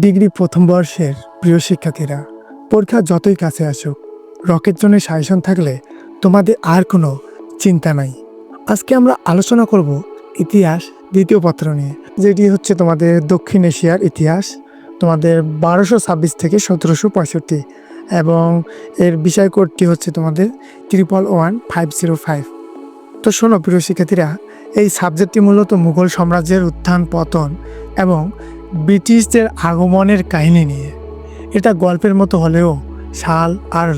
Degree প্রথম বর্ষের প্রিয় শিক্ষার্থীরা, পরীক্ষা যতই কাছে আসুক, রকেট জোনে সাজেশন থাকলে তোমাদের আর কোনো চিন্তা নাই। আজকে আমরা আলোচনা করব ইতিহাস দ্বিতীয় পত্র নিয়ে, যেটি হচ্ছে তোমাদের দক্ষিণ এশিয়ার ইতিহাস, তোমাদের বারোশো ছাব্বিশ থেকে সতেরোশো পঁয়ষট্টি এবং এর বিষয় কোডটি হচ্ছে তোমাদের triple one five zero five তো শোনো প্রিয় শিক্ষার্থীরা, এই সাবজেক্টটি মূলত মুঘল সাম্রাজ্যের উত্থান, পতন এবং ব্রিটিশদের আগমনের কাহিনী নিয়ে। এটা গল্পের মতো হলেও সাল আর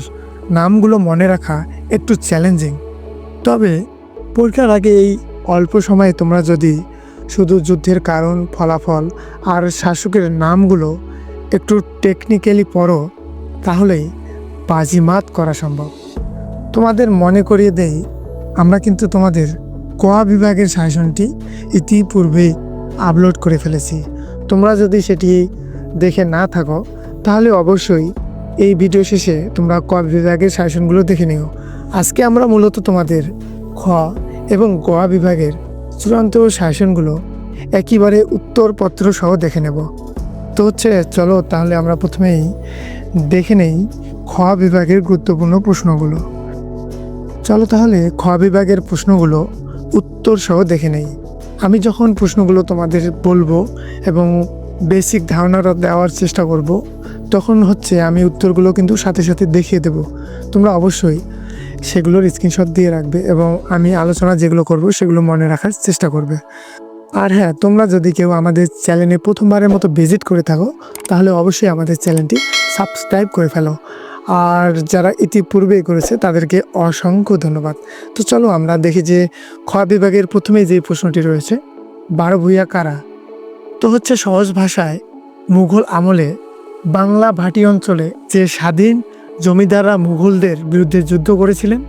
নামগুলো মনে রাখা একটু চ্যালেঞ্জিং তবে পরীক্ষার আগে এই অল্প সময়ে তোমরা যদি শুধু যুদ্ধের কারণ, ফলাফল আর শাসকের নামগুলো একটু টেকনিক্যালি পড়ো, তাহলেই বাজিমাত করা সম্ভব। তোমাদের মনে করিয়ে দেই, আমরা কিন্তু তোমাদের কোয়া বিভাগের শাসনটি ইতিপূর্বেই আপলোড করে ফেলেছি। তোমরা যদি সেটি দেখে না থাকো, তাহলে অবশ্যই এই ভিডিও শেষে তোমরা ক বিভাগের সাজেশনগুলো দেখে নিও। আজকে আমরা মূলত তোমাদের খ এবং গোয়া বিভাগের চূড়ান্ত সাজেশনগুলো একেবারে উত্তরপত্র সহ দেখে নেব। তো হচ্ছে, চলো তাহলে আমরা প্রথমেই দেখে নেই খ বিভাগের গুরুত্বপূর্ণ প্রশ্নগুলো। চলো তাহলে খ বিভাগের প্রশ্নগুলো উত্তর সহ দেখে নেই। আমি যখন প্রশ্নগুলো তোমাদের বলব এবং বেসিক ধারণাটা দেওয়ার চেষ্টা করব, তখন হচ্ছে আমি উত্তরগুলো কিন্তু সাথে সাথে দেখিয়ে দেব। তোমরা অবশ্যই সেগুলোর স্ক্রিনশট দিয়ে রাখবে এবং আমি আলোচনা যেগুলো করব সেগুলো মনে রাখার চেষ্টা করবে। আর হ্যাঁ তোমরা যদি কেউ আমাদের চ্যানেলে প্রথমবারের মতো ভিজিট করে থাকো, তাহলে অবশ্যই আমাদের চ্যানেলটি সাবস্ক্রাইব করে ফেলো। আর যারা ইতিপূর্বে করেছে, তাদেরকে অসংখ্য ধন্যবাদ। তো চলো আমরা দেখি যে খ বিভাগের প্রথমে যে প্রশ্নটি রয়েছে, বারো ভূঁইয়া কারা? তো হচ্ছে সহজ ভাষায় মুঘল আমলে বাংলা ভাটি অঞ্চলে যে স্বাধীন জমিদাররা মুঘলদের বিরুদ্ধে যুদ্ধ করেছিলেন,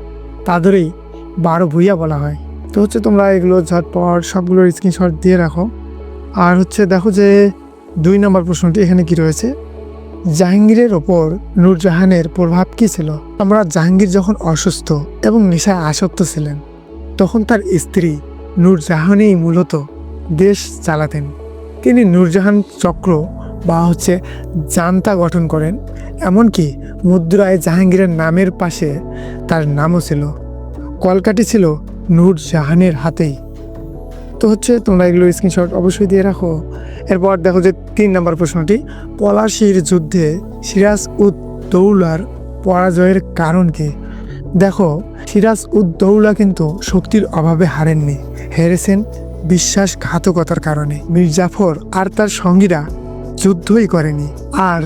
তাদেরই বারো ভূঁইয়া বলা হয়। তো হচ্ছে তোমরা এগুলো ঝটপট সবগুলোর স্ক্রিনশট দিয়ে রাখো। আর হচ্ছে দেখো যে দুই নম্বর প্রশ্নটি এখানে কি রয়েছে? জাহাঙ্গীরের ওপর নূরজাহানের প্রভাব কী ছিল? আমরা জাহাঙ্গীর যখন অসুস্থ এবং নেশায় আসক্ত ছিলেন, তখন তার স্ত্রী নূরজাহানই মূলত দেশ চালাতেন। তিনি নূরজাহান চক্র বা হচ্ছে জান্তা গঠন করেন, এমনকি মুদ্রায় জাহাঙ্গীরের নামের পাশে তার নামও ছিল। কলকাটি ছিল নূরজাহানের হাতেই। তো হচ্ছে তোমরা এগুলো স্ক্রিনশট অবশ্যই দিয়ে রাখো। এরপর দেখো যে তিন নম্বর প্রশ্নটি, পলাশির যুদ্ধে সিরাজ উদ দৌলার পরাজয়ের কারণ কি? দেখো, সিরাজ উদ দৌলা কিন্তু শক্তির অভাবে হারেননি। হেরেছেন বিশ্বাসঘাতকতার কারণে। মীর জাফর আর তার সঙ্গীরা যুদ্ধই করেনি। আর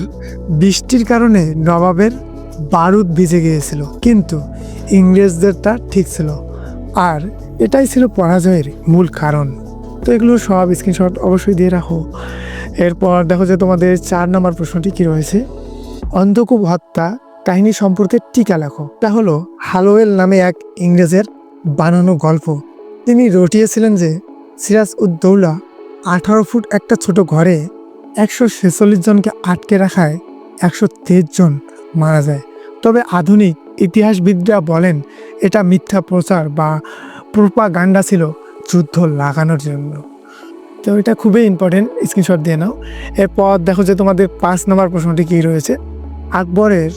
বৃষ্টির কারণে নবাবের বারুদ ভিজে গিয়েছিল। কিন্তু ইংরেজদেরটা ঠিক ছিল। আর এটাই ছিল পরাজয়ের মূল কারণ। তো এগুলো সব স্ক্রিনশট অবশ্যই দিয়ে রাখো। এরপর দেখো যে তোমাদের চার নম্বর প্রশ্নটি কি রয়েছে? অন্ধকূপ হত্যা কাহিনী সম্পর্কে টিকা লেখো। তা হলো, হালোয়েল নামে এক ইংরেজের বানানো গল্প। তিনি রটিয়েছিলেন যে, সিরাজ উদ্দৌলা আঠারো ফুট একটা ছোট ঘরে একশো ছেচল্লিশ জনকে আটকে রাখায় একশো তেইশ জন মারা যায়। তবে আধুনিক ইতিহাসবিদরা বলেন, এটা মিথ্যা প্রচার বা প্রোপাগান্ডা ছিল। যুদ্ধ লাগানোর জন্য। তো এটা খুবই ইম্পর্টেন্ট স্ক্রিনশট দিয়ে নাও। এরপর দেখো যে তোমাদের পাঁচ নম্বর প্রশ্নটি কী রয়েছে? আকবরের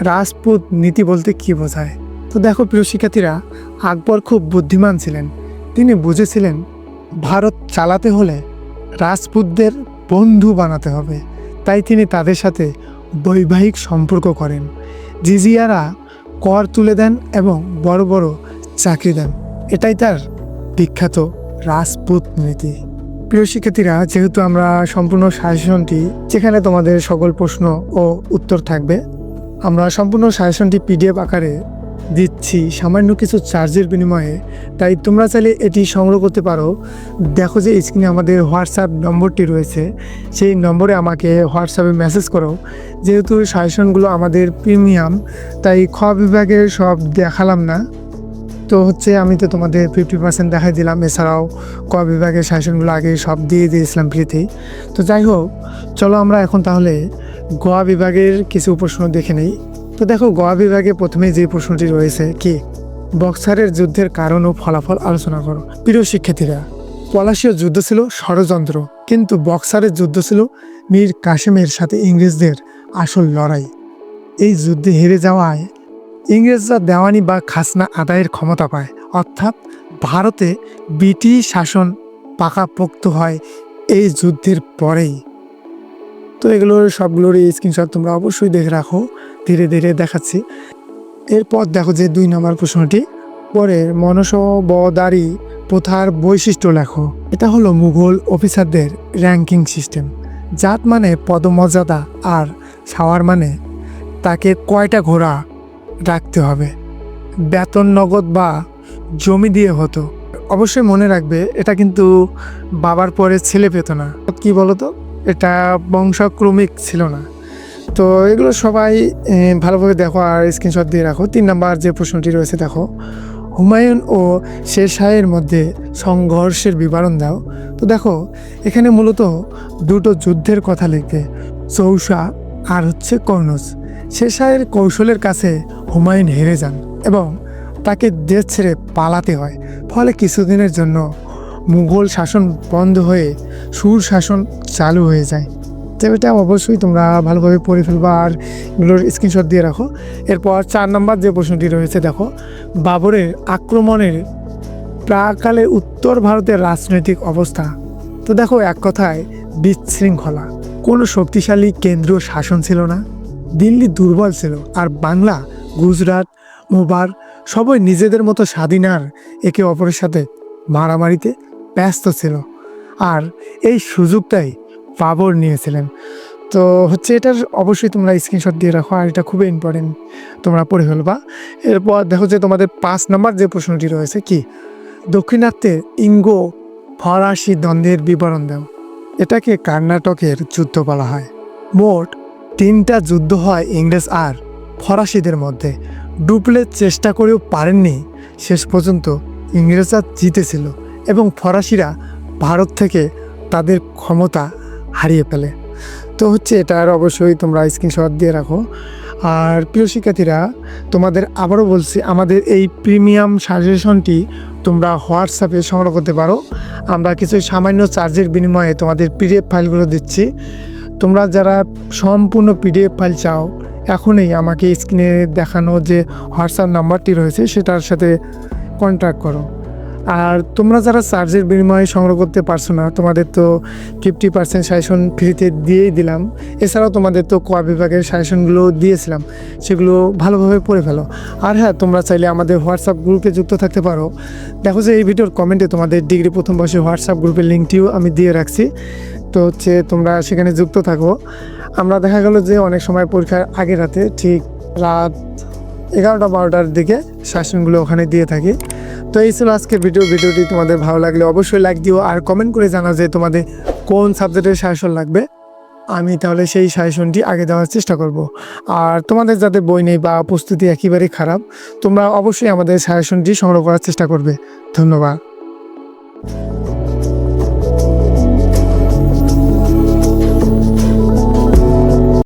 রাজপুত নীতি বলতে কী বোঝায়? তো দেখো প্রিয় শিক্ষার্থীরা, আকবর খুব বুদ্ধিমান ছিলেন। তিনি বুঝেছিলেন, ভারত চালাতে হলে রাজপুতদের বন্ধু বানাতে হবে। তাই তিনি তাদের সাথে বৈবাহিক সম্পর্ক করেন। জিজিয়ারা কর তুলে দেন এবং বড় বড় চাকরি দেন। এটাই তার বিখ্যাত রাজপুত নীতি প্রিয় শিক্ষার্থীরা, যেহেতু আমরা সম্পূর্ণ সাজেশনটি, যেখানে তোমাদের সকল প্রশ্ন ও উত্তর থাকবে, আমরা সম্পূর্ণ সাজেশনটি পিডিএফ আকারে দিচ্ছি সামান্য কিছু চার্জের বিনিময়ে। তাই তোমরা চাইলে এটি সংগ্রহ করতে পারো। দেখো যে স্ক্রিনে আমাদের হোয়াটসঅ্যাপ নম্বরটি রয়েছে। সেই নম্বরে আমাকে হোয়াটসঅ্যাপে মেসেজ করো। যেহেতু সাজেশনগুলো আমাদের প্রিমিয়াম, তাই খ বিভাগের সব দেখালাম না। তো হচ্ছে আমি তো তোমাদের ফিফটি পার্সেন্ট দেখাই দিলাম। এছাড়াও ক বিভাগের সাজেশনগুলো আগে সব দিয়ে দিয়েছিলাম ফ্রিতেই তো যাই হোক, চলো আমরা এখন তাহলে গোয়া বিভাগের কিছু প্রশ্ন দেখে নেই। তো দেখো গোয়া বিভাগে প্রথমে যে প্রশ্নটি রয়েছে, কি? বক্সারের যুদ্ধের কারণ ও ফলাফল আলোচনা করো। প্রিয় শিক্ষার্থীরা, পলাশীয় যুদ্ধ ছিল ষড়যন্ত্র, কিন্তু বক্সারের যুদ্ধ ছিল মীর কাশেমের সাথে ইংরেজদের আসল লড়াই। এই যুদ্ধে হেরে যাওয়ায় ইংরেজরা দেওয়ানি বা খাসনা আদায়ের ক্ষমতা পায়। অর্থাৎ ভারতে ব্রিটিশ শাসন পাকাপোক্ত হয় এই যুদ্ধের পরেই। তো এগুলোর সবগুলোর স্ক্রিনশট তোমরা অবশ্যই দেখে রাখো। ধীরে ধীরে দেখাচ্ছি। এরপর দেখো যে দুই নম্বর প্রশ্নটি। পরে মনসবদারি প্রথার বৈশিষ্ট্য লেখো। এটা হলো মুঘল অফিসারদের র্যাঙ্কিং সিস্টেম জাত মানে পদমর্যাদা আর সাওয়ার মানে তাকে কয়টা ঘোড়া রাখতে হবে। বেতন নগদ বা জমি দিয়ে হতো। অবশ্যই মনে রাখবে, এটা কিন্তু বাবার পরে ছেলে পেত না। কি বলতো? এটা বংশাক্রমিক ছিল না। তো এগুলো সবাই ভালোভাবে দেখো আর স্ক্রিনশট দিয়ে রাখো। তিন নাম্বার যে প্রশ্নটি রয়েছে, দেখো। হুমায়ুন ও শেরশাহের মধ্যে সংঘর্ষের বিবরণ দাও। তো দেখো, এখানে মূলত দুটো যুদ্ধের কথা লিখবে, চৌসা আর হচ্ছে কর্নজ শেরশাহের কৌশলের কাছে হুমায়ুন হেরে যান এবং তাকে দেশ ছেড়ে পালাতে হয়। ফলে কিছুদিনের জন্য মুঘল শাসন বন্ধ হয়ে সুর শাসন চালু হয়ে যায়। তো এটা অবশ্যই তোমরা ভালোভাবে পড়ে ফেলবা আর এগুলোর স্ক্রিনশট দিয়ে রাখো। এরপর চার নম্বর যে প্রশ্নটি রয়েছে, দেখো, বাবরের আক্রমণের প্রাকালে উত্তর ভারতের রাজনৈতিক অবস্থা। তো দেখো, এক কথায় বিশৃঙ্খলা। কোনো শক্তিশালী কেন্দ্রীয় শাসন ছিল না। দিল্লি দুর্বল ছিল আর বাংলা গুজরাট, মোবার সবাই নিজেদের মতো স্বাধীন আর একে অপরের সাথে মারামারিতে ব্যস্ত ছিল। আর এই সুযোগটাই বাবর নিয়েছিলেন। তো হচ্ছে এটার অবশ্যই তোমরা স্ক্রিনশট দিয়ে রাখো আর এটা খুবই ইম্পর্টেন্ট তোমরা পড়ে ফেলবা। এরপর দেখো যে তোমাদের পাঁচ নম্বর যে প্রশ্নটি রয়েছে কি? দক্ষিণাত্যে ইঙ্গো ফরাসি দ্বন্দ্বের বিবরণ দাও। এটাকে কর্ণাটকের যুদ্ধ বলা হয়। মোট তিনটা যুদ্ধ হয় ইংরেজ আর ফরাসিদের মধ্যে। ডুপলে চেষ্টা করেও পারেননি। শেষ পর্যন্ত ইংরেজরা জিতেছিল এবং ফরাসিরা ভারত থেকে তাদের ক্ষমতা হারিয়ে ফেলে। তো হচ্ছে এটার অবশ্যই তোমরা স্ক্রিনশট দিয়ে রাখো। আর প্রিয় শিক্ষার্থীরা, তোমাদের আবারও বলছি, আমাদের এই প্রিমিয়াম সাজেশনটি তোমরা হোয়াটসঅ্যাপে সংগ্রহ করতে পারো। আমরা কিছু সামান্য চার্জের বিনিময়ে তোমাদের পিডিএফ ফাইলগুলো দিচ্ছি। তোমরা যারা সম্পূর্ণ পিডিএফ ফাইল চাও এখনই আমাকে স্ক্রিনে দেখানো যে হোয়াটসঅ্যাপ নাম্বারটি রয়েছে, সেটার সাথে কন্ট্যাক্ট করো। আর তোমরা যারা চার্জের বিনিময়ে সংগ্রহ করতে পারছ না, তোমাদের তো ফিফটি পার্সেন্ট সাজেশন ফ্রিতে দিয়েই দিলাম। এছাড়াও তোমাদের তো কোয়া বিভাগের সাজেশনগুলো দিয়েছিলাম, সেগুলো ভালোভাবে পড়ে ফেলো। আর হ্যাঁ তোমরা চাইলে আমাদের হোয়াটসঅ্যাপ গ্রুপে যুক্ত থাকতে পারো। দেখো যে এই ভিডিওর কমেন্টে তোমাদের ডিগ্রি প্রথম বর্ষে হোয়াটসঅ্যাপ গ্রুপের লিঙ্কটিও আমি দিয়ে রাখছি। তো হচ্ছে তোমরা সেখানে যুক্ত থাকো। আমরা দেখা গেল যে অনেক সময় পরীক্ষার আগে রাতে ঠিক রাত এগারোটা বারোটার দিকে শাসনগুলো ওখানে দিয়ে থাকি। তো এই ছিল আজকে ভিডিও ভিডিওটি তোমাদের ভালো লাগলে অবশ্যই লাইক দিও আর কমেন্ট করে জানাও যে তোমাদের কোন সাবজেক্টের শাসন লাগবে। আমি তাহলে সেই সাজেশনটি আগে দেওয়ার চেষ্টা করব। আর তোমাদের যাদের বই নেই বা প্রস্তুতি একেবারেই খারাপ, তোমরা অবশ্যই আমাদের সাজেশনটি সংগ্রহ করার চেষ্টা করবে। ধন্যবাদ।